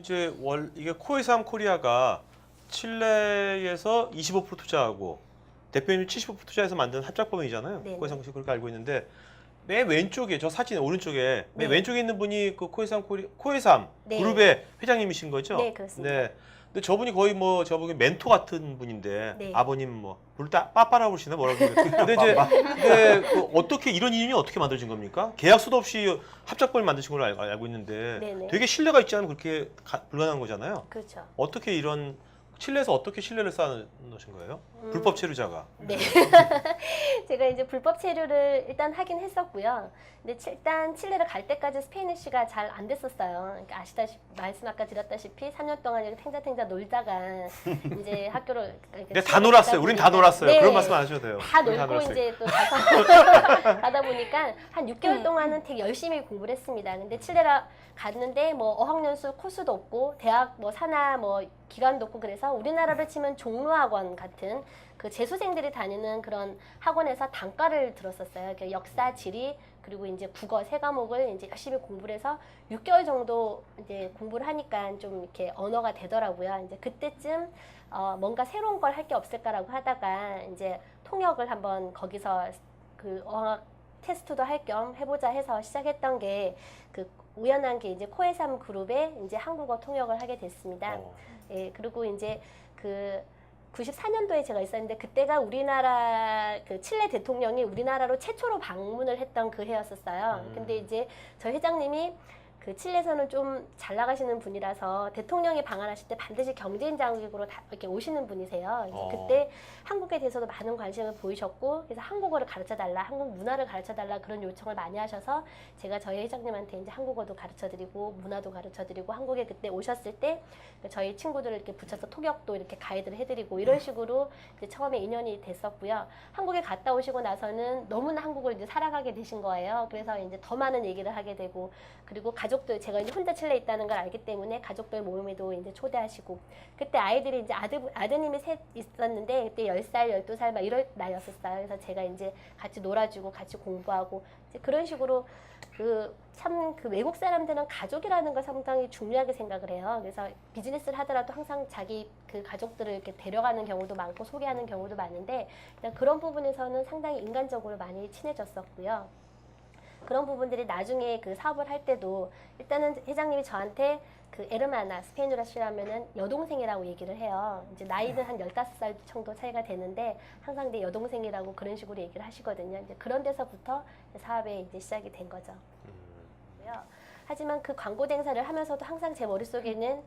이제 월 이게 코에삼 코리아가 칠레에서 25% 투자하고 대표님 75% 투자해서 만든 합작법인이잖아요. 네네. 코에삼 코리아 그렇게 알고 있는데 맨 왼쪽에 저 사진 오른쪽에 맨 네. 왼쪽에 있는 분이 그 코에삼 코리 코에삼 네. 그룹의 회장님이신 거죠? 네, 그렇습니다. 네. 근데 저분이 거의 뭐 저분이 멘토 같은 분인데 네. 아버님 뭐때 빠빠라고 그러시나 뭐라고 그러는데 근데 이제 근데 그 어떻게 이런 이름이 어떻게 만들어진 겁니까? 계약서도 없이 합작법을 만드신 걸로 알, 알고 있는데 네네. 되게 신뢰가 있지 않으면 그렇게 가- 불가능한 거잖아요. 그렇죠. 어떻게 이런 칠레에서 어떻게 신뢰를 쌓아놓으신 거예요? 음. 불법 체류자가. 네. 제가 이제 불법 체류를 일단 하긴 했었고요. 근데 치- 일단 칠레를 갈 때까지 스페인어시가 잘 안 됐었어요. 그러니까 아시다시피 말씀 아까 드렸다시피 3년 동안 이렇게 탱자탱자 놀다가 이제 학교를 그러니까 근데 다 놀았어요. 우린 다 놀았어요. 네. 그런 말씀 안 하셔도 돼요. 다 우린 놀고 놀았어요. 이제 또 가서 가다 보니까 한 6개월 동안은 되게 열심히 공부를 했습니다. 근데 칠레라 갔는데 뭐 어학연수 코스도 없고 대학 뭐 사나 뭐 기간도 없고 그래서 우리나라로 치면 종로학원 같은 그 재수생들이 다니는 그런 학원에서 단과를 들었었어요. 그 역사, 지리 그리고 이제 국어 세 과목을 이제 열심히 공부를 해서 6개월 정도 이제 공부를 하니까 좀 이렇게 언어가 되더라고요. 이제 그때쯤 어 뭔가 새로운 걸 할 게 없을까라고 하다가 이제 통역을 한번 거기서 그 어학 테스트도 할 겸 해보자 해서 시작했던 게그 우연한 게 이제 코에삼 그룹에 이제 한국어 통역을 하게 됐습니다. 어. 예, 그리고 이제 그 94년도에 제가 있었는데 그때가 우리나라 그 칠레 대통령이 우리나라로 최초로 방문을 했던 그 해였었어요. 음. 근데 이제 저 회장님이 그 칠레에서는 좀 잘 나가시는 분이라서 대통령이 방한하실 때 반드시 경제인 장국으로 다 이렇게 오시는 분이세요. 어. 그때 한국에 대해서도 많은 관심을 보이셨고 그래서 한국어를 가르쳐 달라, 한국 문화를 가르쳐 달라 그런 요청을 많이 하셔서 제가 저희 회장님한테 이제 한국어도 가르쳐 드리고 문화도 가르쳐 드리고 한국에 그때 오셨을 때 저희 친구들을 이렇게 붙여서 통역도 이렇게 가이드를 해드리고 이런 식으로 이제 처음에 인연이 됐었고요. 한국에 갔다 오시고 나서는 너무나 한국을 이제 살아가게 되신 거예요. 그래서 이제 더 많은 얘기를 하게 되고 그리고 가족 들 제가 이제 혼자 칠레 있다는 걸 알기 때문에 가족들 모임에도 이제 초대하시고 그때 아이들이 이제 아들 아드님이 셋 있었는데 그때 10살, 12살 막 이럴 나이였었어요. 그래서 제가 이제 같이 놀아주고 같이 공부하고 이제 그런 식으로 그참그 외국 사람들은 가족이라는 걸 상당히 중요하게 생각을 해요. 그래서 비즈니스를 하더라도 항상 자기 그 가족들을 이렇게 데려가는 경우도 많고 소개하는 경우도 많은데 그런 부분에서는 상당히 인간적으로 많이 친해졌었고요. 그런 부분들이 나중에 그 사업을 할 때도 일단은 회장님이 저한테 그 에르마나 스페인어로 하시라면은 여동생이라고 얘기를 해요. 이제 나이는 한 15살 정도 차이가 되는데 항상 내 여동생이라고 그런 식으로 얘기를 하시거든요. 이제 그런 데서부터 사업에 이제 시작이 된 거죠. 음. 하지만 그 광고 행사를 하면서도 항상 제 머릿속에는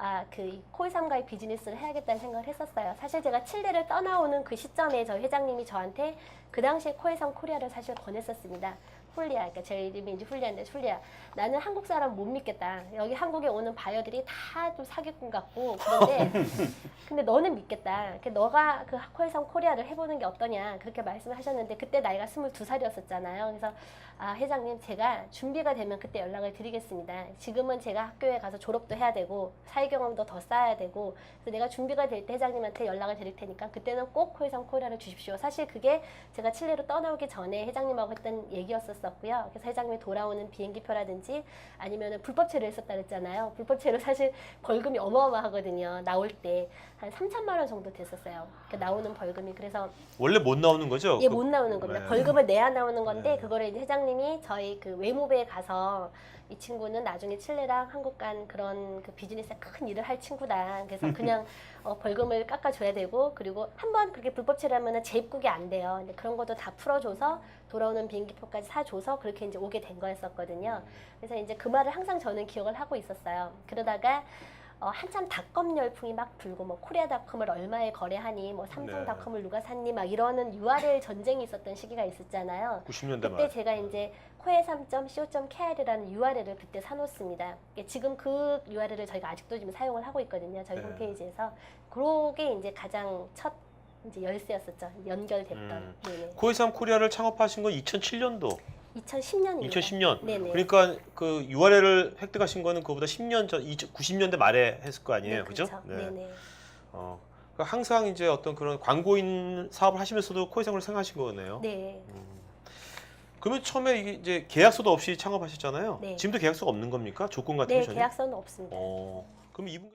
아, 그 코이삼과의 비즈니스를 해야겠다는 생각을 했었어요. 사실 제가 칠레를 떠나오는 그 시점에 저희 회장님이 저한테 그 당시에 코이삼 코리아를 사실 권했었습니다. 훌리아, 그러니까 제 이름이 이제 훌리아인데 훌리아. 나는 한국 사람 못 믿겠다. 여기 한국에 오는 바이어들이 다 좀 사기꾼 같고 그런데 근데 너는 믿겠다. 그 너가 그 코이삼 코리아를 해보는 게 어떠냐 그렇게 말씀을 하셨는데 그때 나이가 22살이었었잖아요. 그래서 아, 회장님 제가 준비가 되면 그때 연락을 드리겠습니다. 지금은 제가 학교에 가서 졸업도 해야 되고 사회 경험도 더 쌓아야 되고 그래서 내가 준비가 될 때 회장님한테 연락을 드릴 테니까 그때는 꼭 코이삼 코리아를 주십시오. 사실 그게 제가 칠레로 떠나오기 전에 회장님하고 했던 얘기였었 고요. 그래서 회장님이 돌아오는 비행기표라든지 아니면 불법체를 했었다 그랬잖아요. 불법체로 사실 벌금이 어마어마하거든요. 나올 때 한 3천만 원 정도 됐었어요. 그 나오는 벌금이 그래서 원래 못 나오는 거죠? 예, 그- 못 나오는 겁니다. 네. 벌금을 내야 나오는 건데 네. 그거를 이제 회장님이 저희 그 외무부에 가서 이 친구는 나중에 칠레랑 한국 간 그런 그 비즈니스에 큰 일을 할 친구다. 그래서 그냥 어, 벌금을 깎아줘야 되고 그리고 한 번 그렇게 불법체라면은 재입국이 안 돼요. 근데 그런 것도 다 풀어줘서 돌아오는 비행기표까지 사줘서 그렇게 이제 오게 된 거였었거든요. 그래서 이제 그 말을 항상 저는 기억을 하고 있었어요. 그러다가 어, 한참 닷컴 열풍이 막 불고 뭐 코리아닷컴을 얼마에 거래하니 뭐 삼성닷컴을 누가 샀니 막 이러는 URL 전쟁이 있었던 시기가 있었잖아요. 90년대 그때 말. 제가 이제 코에3.co.kr이라는 URL을 그때 사놓습니다. 지금 그 URL을 저희가 아직도 지금 사용을 하고 있거든요. 저희 네. 홈페이지에서. 그게 이제 가장 첫 이제 열쇠였었죠. 연결됐던. 음. 네네. 코이삼 코리아를 창업하신 건 2007년도, 2010년입니다. 2010년. 네네. 그러니까 그 URL을 획득하신 거는 그보다 10년 전, 90년대 말에 했을 거 아니에요, 네, 그죠? 그렇죠. 네네. 어, 그러니까 항상 이제 어떤 그런 광고인 사업을 하시면서도 코이삼을 생각하신 거네요. 네. 음. 그러면 처음에 이게 이제 계약서도 없이 창업하셨잖아요. 네. 지금도 계약서가 없는 겁니까? 조건 같은 네, 게 전혀? 계약서는 없습니다. 어. 그럼 이분